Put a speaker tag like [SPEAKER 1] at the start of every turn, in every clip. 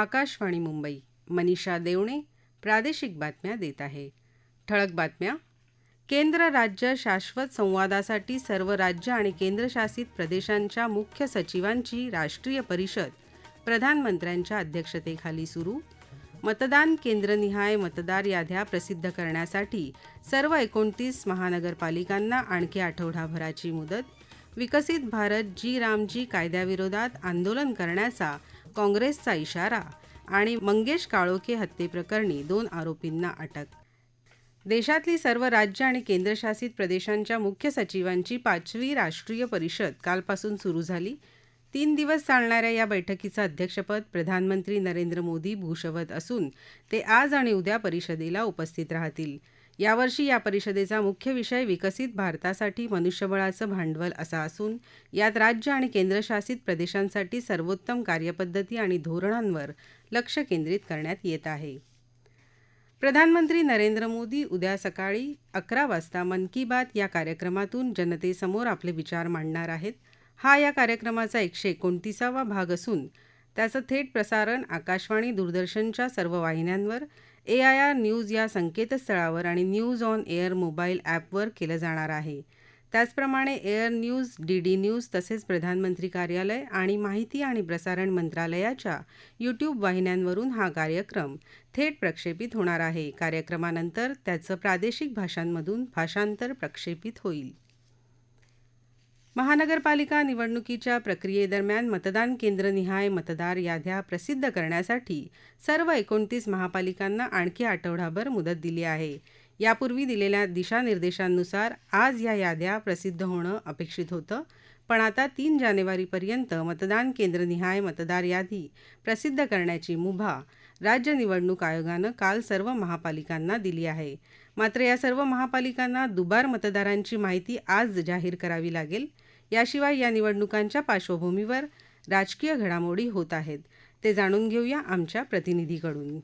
[SPEAKER 1] आकाशवाणी मुंबई. मनीषा देवणे प्रादेशिक बातम्या देत आहे. ठळक बातम्या. केंद्र राज्य शाश्वत संवादासाठी सर्व राज्य आणि केंद्रशासित प्रदेशांच्या मुख्य सचिवांची राष्ट्रीय परिषद प्रधानमंत्र्यांच्या अध्यक्षतेखाली सुरू. मतदान केंद्रनिहाय मतदार याद्या प्रसिद्ध करण्यासाठी सर्व एकोणतीस महानगरपालिकांना आणखी आठवडाभराची मुदत. विकसित भारत जी रामजी कायद्याविरोधात आंदोलन करण्याचा काँग्रेसचा इशारा आणि मंगेश काळोखे हत्येप्रकरणी दोन आरोपींना अटक. देशातली सर्व राज्य आणि केंद्रशासित प्रदेशांच्या मुख्य सचिवांची पाचवी राष्ट्रीय परिषद कालपासून सुरू झाली. तीन दिवस चालणाऱ्या या बैठकीचं अध्यक्षपद प्रधानमंत्री नरेंद्र मोदी भूषवत असून ते आज आणि उद्या परिषदेला उपस्थित राहतील. यावर्षी या परिषदेचा मुख्य विषय विकसित भारतासाठी मनुष्यबळाचं भांडवल असा असून यात राज्य आणि केंद्रशासित प्रदेशांसाठी सर्वोत्तम कार्यपद्धती आणि धोरणांवर लक्ष केंद्रित करण्यात येत आहे. प्रधानमंत्री नरेंद्र मोदी उद्या सकाळी अकरा वाजता मन की बात या कार्यक्रमातून जनतेसमोर आपले विचार मांडणार आहेत. हा या कार्यक्रमाचा एकशे एकोणतीसावा भाग असून त्याचं थेट प्रसारण आकाशवाणी दूरदर्शनच्या सर्व वाहिन्यांवर ए आय आर न्यूज या संकेतस्थळावर आणि न्यूज ऑन एअर मोबाईल ॲपवर केलं जाणार आहे. त्याचप्रमाणे air news D D news तसेच प्रधानमंत्री कार्यालय आणि माहिती आणि प्रसारण मंत्रालयाच्या यूट्यूब वाहिन्यांवरून हा कार्यक्रम थेट प्रक्षेपित होणार आहे. कार्यक्रमानंतर त्याचं प्रादेशिक भाषांमधून भाषांतर प्रक्षेपित होईल. महानगरपालिका निवडणुकीच्या प्रक्रियेदरम्यान मतदान केंद्रनिहाय मतदार याद्या प्रसिद्ध करण्यासाठी सर्व एकोणतीस महापालिकांना आणखी आठवडाभर मुदत दिली आहे. यापूर्वी दिलेल्या दिशानिर्देशांनुसार आज या याद्या प्रसिद्ध होणं अपेक्षित होतं पण आता तीन जानेवारीपर्यंत मतदान केंद्रनिहाय मतदार यादी प्रसिद्ध करण्याची मुभा राज्य निवडणूक आयोगानं काल सर्व महापालिकांना दिली आहे. मात्र या सर्व महापालिकांना दुबार मतदारांची माहिती आज जाहीर करावी लागेल. याशिवाय या निवडणुकांच्या पार्श्वभूमीवर राजकीय घडामोडी होत आहेत. ते जाणून घेऊया आमच्या प्रतिनिधीकडून.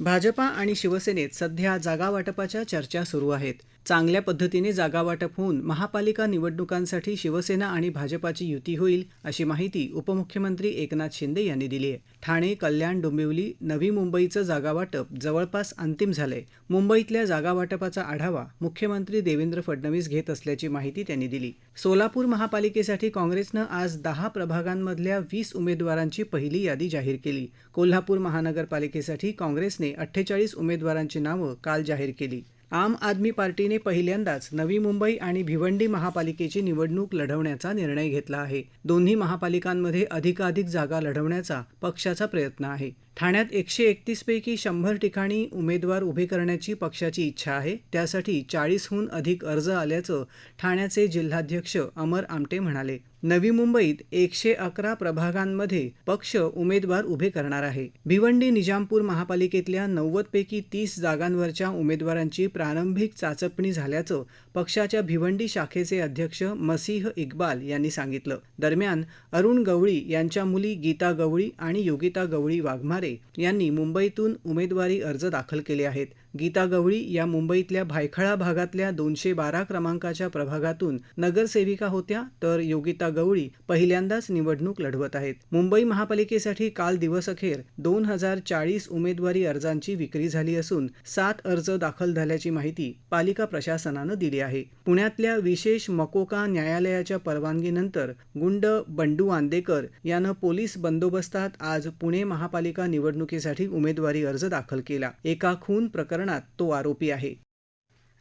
[SPEAKER 2] भाजपा आणि शिवसेनेत सध्या जागावाटपाच्या चर्चा सुरू आहेत. चांगल्या पद्धतीने जागावाटप होऊन महापालिका निवडणुकांसाठी शिवसेना आणि भाजपाची युती होईल अशी माहिती उपमुख्यमंत्री एकनाथ शिंदे यांनी दिली आहे. ठाणे कल्याण डोंबिवली नवी मुंबईचं जागावाटप जवळपास अंतिम झालंय. मुंबईतल्या जागावाटपाचा आढावा मुख्यमंत्री देवेंद्र फडणवीस घेत असल्याची माहिती त्यांनी दिली. सोलापूर महापालिकेसाठी काँग्रेसनं आज दहा प्रभागांमधल्या वीस उमेदवारांची पहिली यादी जाहीर केली. कोल्हापूर महानगरपालिकेसाठी काँग्रेसने अठ्ठेचाळीस उमेदवारांची नावं काल जाहीर केली. आम आदमी पार्टीने पहिल्यांदाच नवी मुंबई आणि भिवंडी महापालिकेची निवडणूक लढवण्याचा निर्णय घेतला आहे. दोन्ही महापालिकांमध्ये अधिकाधिक जागा लढवण्याचा पक्षाचा प्रयत्न आहे. ठाण्यात एकशे एकतीसपैकी शंभर ठिकाणी उमेदवार उभे करण्याची पक्षाची इच्छा आहे. त्यासाठी चाळीसहून अधिक अर्ज आल्याचं ठाण्याचे जिल्हाध्यक्ष अमर आमटे म्हणाले. नवी मुंबईत एकशे अकरा प्रभागांमध्ये पक्ष उमेदवार उभे करणार आहे. भिवंडी निजामपूर महापालिकेतल्या नव्वद पैकी तीस जागांवरच्या उमेदवारांची प्रारंभिक चाचपणी झाल्याचं पक्षाच्या भिवंडी शाखेचे अध्यक्ष मसीह इक्बाल यांनी सांगितलं. दरम्यान अरुण गवळी यांच्या मुली गीता गवळी आणि योगिता गवळी वाघमारे यांनी मुंबईतून उमेदवारी अर्ज दाखल केले आहेत. गीता गवळी या मुंबईतल्या भायखळा भागातल्या दोनशे बारा क्रमांकाच्या प्रभागातून नगरसेविका होत्या तर योगिता गवळी पहिल्यांदाच निवडणूक लढवत आहेत. मुंबई महापालिकेसाठी काल दिवसअखेर दोन हजार चाळीस उमेदवारी अर्जांची विक्री झाली असून सात अर्ज दाखल झाल्याची माहिती पालिका प्रशासनानं दिली आहे. पुण्यातल्या विशेष मकोका न्यायालयाच्या परवानगीनंतर गुंड बंडू आंदेकर यानं पोलीस बंदोबस्तात आज पुणे महापालिका निवडणुकीसाठी उमेदवारी अर्ज दाखल केला. एका खून प्रकरण प्रकरणात तो आरोपी आहे.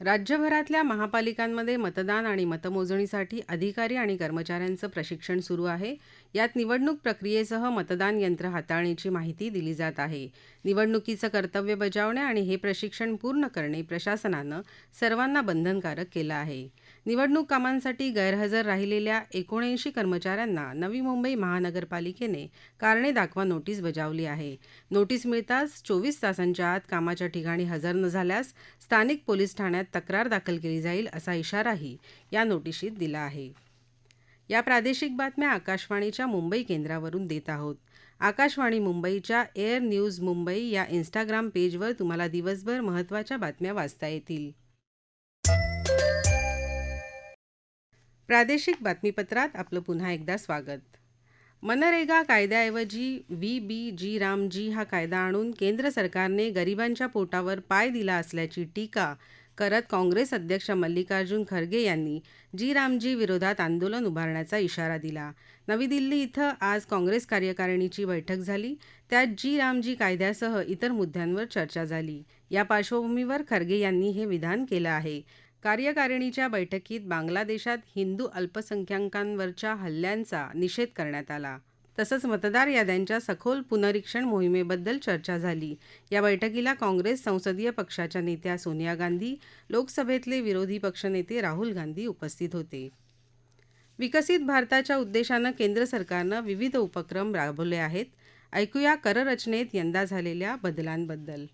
[SPEAKER 1] राज्यभरातल्या महापालिकांमध्ये मतदान आणि मतमोजणीसाठी अधिकारी आणि कर्मचाऱ्यांचं प्रशिक्षण सुरू आहे. यात निवडणूक प्रक्रियेसह मतदान यंत्र हाताळणीची माहिती दिली जात आहे. निवडणुकीचं कर्तव्य बजावणे आणि हे प्रशिक्षण पूर्ण करणे प्रशासनानं सर्वांना बंधनकारक केलं आहे. निवडणूक कामांसाठी गैरहजर राहिलेल्या एकोणऐंशी कर्मचाऱ्यांना नवी मुंबई महानगरपालिकेने कारणे दाखवा नोटीस बजावली आहे. नोटीस मिळताच चोवीस तासांच्या आत कामाच्या ठिकाणी हजर न झाल्यास स्थानिक पोलीस ठाण्यात तक्रार दाखल केली जाईल असा इशाराही या नोटिशीत दिला आहे. या प्रादेशिक बातम्या आकाशवाणीच्या मुंबई केंद्रावरून देत आहोत. आकाशवाणी मुंबईच्या एअर न्यूज मुंबई या इन्स्टाग्राम पेजवर तुम्हाला दिवसभर महत्त्वाच्या बातम्या वाचता येतील. प्रादेशिक बातमीपत्रात आपलं पुन्हा एकदा स्वागत. मनरेगा कायद्याऐवजी व्ही. बी. जी. रामजी हा कायदा आणून केंद्र सरकारने गरिबांच्या पोटावर पाय दिला असल्याची टीका करत काँग्रेस अध्यक्ष मल्लिकार्जुन खरगे यांनी जी. रामजी विरोधात आंदोलन उभारण्याचा इशारा दिला. नवी दिल्ली इथं आज काँग्रेस कार्यकारिणीची बैठक झाली. त्यात जी. रामजी कायद्यासह इतर मुद्द्यांवर चर्चा झाली. या पार्श्वभूमीवर खरगे यांनी हे विधान केलं आहे. कार्यकारिणीच्या बैठकीत बांगलादेशात हिंदू अल्पसंख्याकांवरच्या हल्ल्यांचा निषेध करण्यात आला. तसंच मतदार याद्यांच्या सखोल पुनरीक्षण मोहिमेबद्दल चर्चा झाली. या बैठकीला काँग्रेस संसदीय पक्षाच्या नेत्या सोनिया गांधी लोकसभेतले विरोधी पक्षनेते राहुल गांधी उपस्थित होते. विकसित भारताच्या उद्देशानं केंद्र सरकारनं विविध उपक्रम राबवले आहेत. ऐकूया कररचनेत यंदा झालेल्या बदलांबद्दल.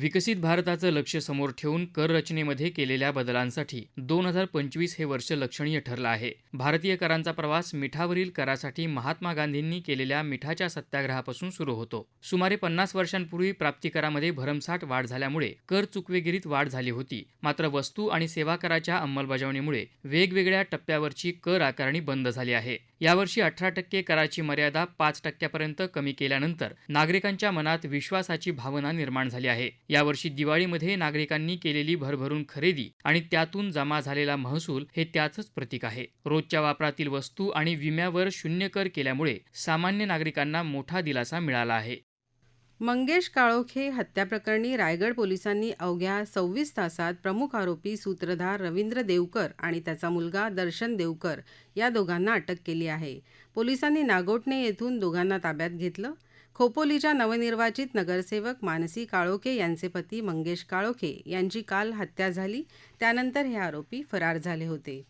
[SPEAKER 3] विकसित भारताचं लक्ष समोर ठेवून कर रचनेमध्ये केलेल्या बदलांसाठी दोन हजार पंचवीस हे वर्ष लक्षणीय ठरलं आहे. भारतीय करांचा प्रवास मिठावरील करासाठी महात्मा गांधींनी केलेल्या मिठाच्या सत्याग्रहापासून सुरू होतो. सुमारे पन्नास वर्षांपूर्वी प्राप्तिकरामध्ये भरमसाठ वाढ झाल्यामुळे कर चुकवेगिरीत वाढ झाली होती. मात्र वस्तू आणि सेवा कराच्या अंमलबजावणीमुळे वेगवेगळ्या टप्प्यावरची कर आकारणी बंद झाली आहे. यावर्षी अठरा टक्के कराची मर्यादा पाच टक्क्यापर्यंत कमी केल्यानंतर नागरिकांच्या मनात विश्वासाची भावना निर्माण झाली आहे. यावर्षी दिवाळीमध्ये नागरिकांनी केलेली भरभरून खरेदी आणि त्यातून जमा झालेला महसूल हे त्याचंच प्रतीक आहे. रोजच्या वापरातील वस्तू आणि विम्यावर शून्य कर केल्यामुळे सामान्य नागरिकांना मोठा दिलासा मिळाला आहे.
[SPEAKER 1] मंगेश काळोखे हत्याप्रकरणी रायगड पोलिसांनी अवघ्या सव्वीस तासात प्रमुख आरोपी सूत्रधार रवींद्र देवकर आणि त्याचा मुलगा दर्शन देवकर या दोघांना अटक केली आहे. पोलिसांनी नागोटणे येथून दोघांना ताब्यात घेतलं खोपोलीच्या नवनिर्वाचित नगरसेवक मानसी काळोखे यांचे पती मंगेश काळोखे यांची काल हत्या झाली. त्यानंतर हे आरोपी फरार झाले होते.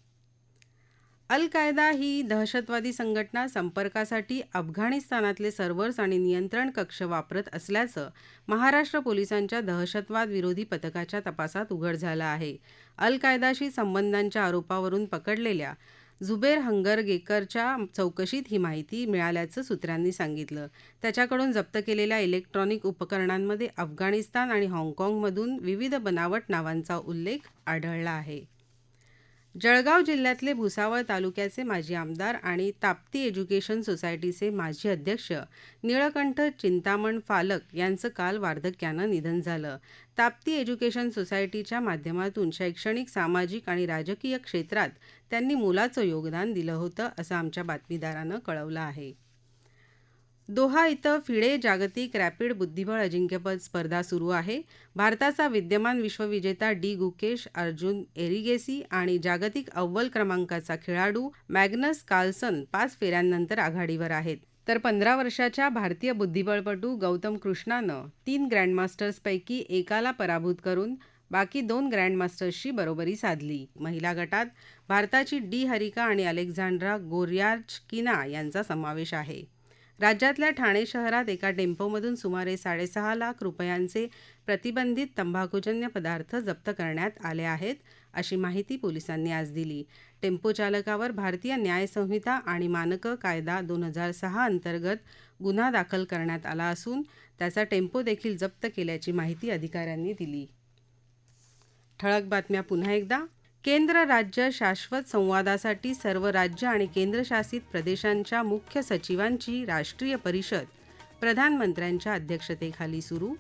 [SPEAKER 1] अल कायदा ही दहशतवादी संघटना संपर्कासाठी अफगाणिस्तानातले सर्व्हर्स आणि नियंत्रण कक्ष वापरत असल्याचं महाराष्ट्र पोलिसांच्या दहशतवाद विरोधी पथकाच्या तपासात उघड झालं आहे. अल कायदाशी संबंधांच्या आरोपावरून पकडलेल्या झुबेर हंगरगेकरच्या चौकशीत ही माहिती मिळाल्याचं सूत्रांनी सांगितलं. त्याच्याकडून जप्त केलेल्या इलेक्ट्रॉनिक उपकरणांमध्ये अफगाणिस्तान आणि हाँगकाँगमधून विविध बनावट नावांचा उल्लेख आढळला आहे. जळगाव जिल्ह्यातले भुसावळ तालुक्याचे माजी आमदार आणि ताप्ती एज्युकेशन सोसायटीचे माजी अध्यक्ष निळकंठ चिंतामण फालक यांचं काल वार्धक्यानं निधन झालं. ताप्ती एज्युकेशन सोसायटीच्या माध्यमातून शैक्षणिक सामाजिक आणि राजकीय क्षेत्रात त्यांनी मोलाचं योगदान दिलं होतं असं आमच्या बातमीदारानं कळवलं आहे. दोहा इथं फिडे जागतिक रॅपिड बुद्धिबळ अजिंक्यपद स्पर्धा सुरू आहे. भारताचा विद्यमान विश्वविजेता डी. गुकेश अर्जुन एरिगेसी आणि जागतिक अव्वल क्रमांकाचा खेळाडू मॅग्नस कार्लसन पाच फेऱ्यांनंतर आघाडीवर आहेत. तर पंधरा वर्षाच्या भारतीय बुद्धिबळपटू गौतम कृष्णानं तीन ग्रँडमास्टर्सपैकी एकाला पराभूत करून बाकी दोन ग्रँडमास्टर्सची बरोबरी साधली. महिला गटात भारताची डी. हरिका आणि अलेक्झांड्रा गोर्याचकिना यांचा समावेश आहे. राज्यातल्या ठाणे शहरात एका टेम्पोमधून सुमारे साडेसहा लाख रुपयांचे प्रतिबंधित तंबाखूजन्य पदार्थ जप्त करण्यात आले आहेत अशी माहिती पोलिसांनी आज दिली. टेम्पो चालकावर भारतीय न्याय संहिता आणि मानकं कायदा दोन हजार सहा अंतर्गत गुन्हा दाखल करण्यात आला असून त्याचा टेम्पो देखील जप्त केल्याची माहिती अधिकाऱ्यांनी दिली. ठळक बातम्या पुन्हा एकदा. केंद्र राज्य शाश्वत संवादासाठी सर्व राज्य आणि केंद्रशासित प्रदेशांच्या मुख्य सचिवांची राष्ट्रीय परिषद. प्रधानमंत्र्यांच्या अध्यक्षतेखाली सुरू.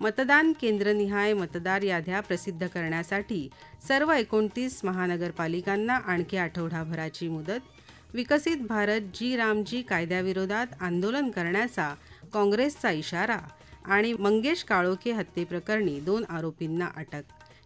[SPEAKER 1] मतदान केंद्रनिहाय मतदार याद्या प्रसिद्ध करण्यासाठी सर्व एकोणतीस महानगरपालिकांना आणखी आठवडाभराची मुदत. विकसित भारत जी रामजी कायद्याविरोधात आंदोलन करण्याचा काँग्रेसचा इशारा आणि मंगेश काळोखे हत्येप्रकरणी दोन आरोपींना अटक.